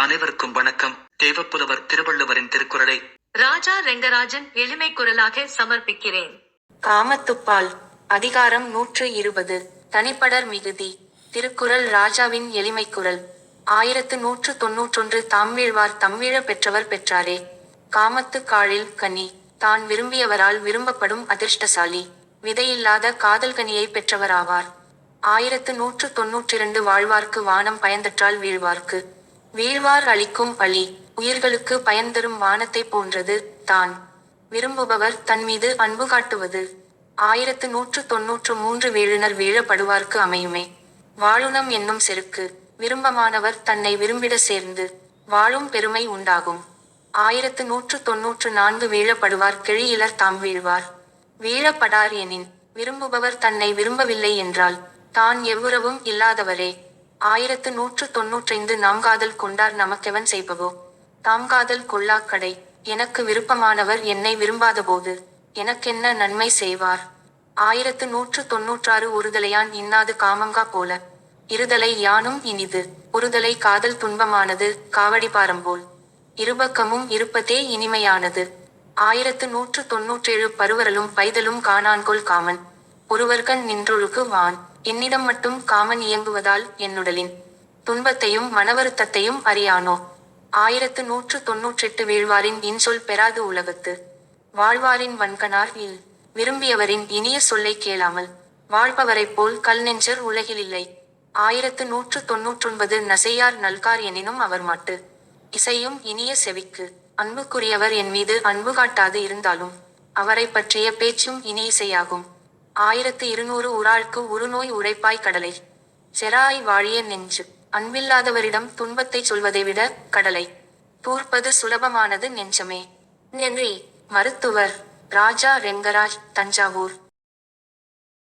அனைவருக்கும் வணக்கம். தேவப்புலவர் திருவள்ளுவரின் திருக்குறளை ராஜா ரெங்கராஜன் எளிமை குரலாக சமர்ப்பிக்கிறேன். காமத்துப்பால் அதிகாரம் நூற்று இருபது தனிப்படர் மிகுதி திருக்குறள் ராஜாவின் எளிமைக் குரல். ஆயிரத்து நூற்று தொன்னூற்றொன்று தாம்வீழ்வார் தம்வீழ பெற்றவர் பெற்றாரே. காமத்து காழில் கனி தான் விரும்பியவரால் விரும்பப்படும் அதிர்ஷ்டசாலி விதையில்லாத காதல் கனியை பெற்றவராவார். ஆயிரத்து நூற்று தொன்னூற்றிரண்டு வாழ்வார்க்கு வானம் பயந்தற்றால் வீழ்வார்க்கு. வீழ்வார் அளிக்கும் பழி உயிர்களுக்கு பயன் தரும் வானத்தை போன்றது தான். விரும்புபவர் தன் மீது அன்பு காட்டுவது. ஆயிரத்து நூற்று தொன்னூற்று மூன்று வீழினர் வீழப்படுவார்க்கு அமையுமே. வாழுணம் என்னும் செருக்கு விரும்பமானவர் தன்னை விரும்பிட சேர்ந்து வாழும் பெருமை உண்டாகும். ஆயிரத்து நூற்று தொன்னூற்று நான்கு வீழப்படுவார் கிழியிலர் தாம் வீழ்வார். வீழப்படார் எனின் விரும்புபவர் தன்னை விரும்பவில்லை என்றால் தான் எவ்வுறவும் இல்லாதவரே. ஆயிரத்து நூற்று தொன்னூற்றைந்து நாம் காதல் கொண்டார் நமக்கெவன் செய்பவோ? தாம் காதல் கொள்ளாக்கடை எனக்கு விருப்பமானவர் என்னை விரும்பாதபோது எனக்கென்ன நன்மை செய்வார்? ஆயிரத்து நூற்று தொன்னூற்றாறு ஒருதலையான் இன்னாது காமங்கா போல. இருதலை யானும் இனிது ஒருதலை காதல் துன்பமானது காவடி பாரம்போல் இருபக்கமும் இருப்பதே இனிமையானது. ஆயிரத்து நூற்று தொன்னூற்றேழு பருவரலும் பைதலும் காணான்கொள் காமன். ஒருவர்கண் நின்றொழுக்கு வான். என்னிடம் மட்டும் காமன் இயங்குவதால் என்னுடலின் துன்பத்தையும் மனவருத்தத்தையும் அறியானோ? ஆயிரத்து நூற்று தொன்னூற்றெட்டு வீழ்வாரின் இன்சொல் பெறாது உலகத்து. வாழ்வாரின் வன்கனார் இல் விரும்பியவரின் இனிய சொல்லை கேளாமல் வாழ்பவரைப் போல் கல் நெஞ்சர் உலகிலில்லை ஆயிரத்து நூற்று தொன்னூற்றொன்பது நசையார் நல்கார் எனினும் அவர் மாட்டு. இசையும் இனிய செவிக்கு. அன்புக்குரியவர் என் மீது அன்பு காட்டாது இருந்தாலும் அவரை பற்றிய பேச்சும் இனி இசையாகும். ஆயிரத்து இருநூறு உராழ்க்கு உருநோய் உரைப்பாய் கடலை. செராய் வாழிய நெஞ்சு. அன்பில்லாதவரிடம் துன்பத்தை சொல்வதை விட கடலை. தூர்ப்பது சுலபமானது நெஞ்சமே. நன்றி. மருத்துவர். ராஜா ரெங்கராஜ் தஞ்சாவூர்.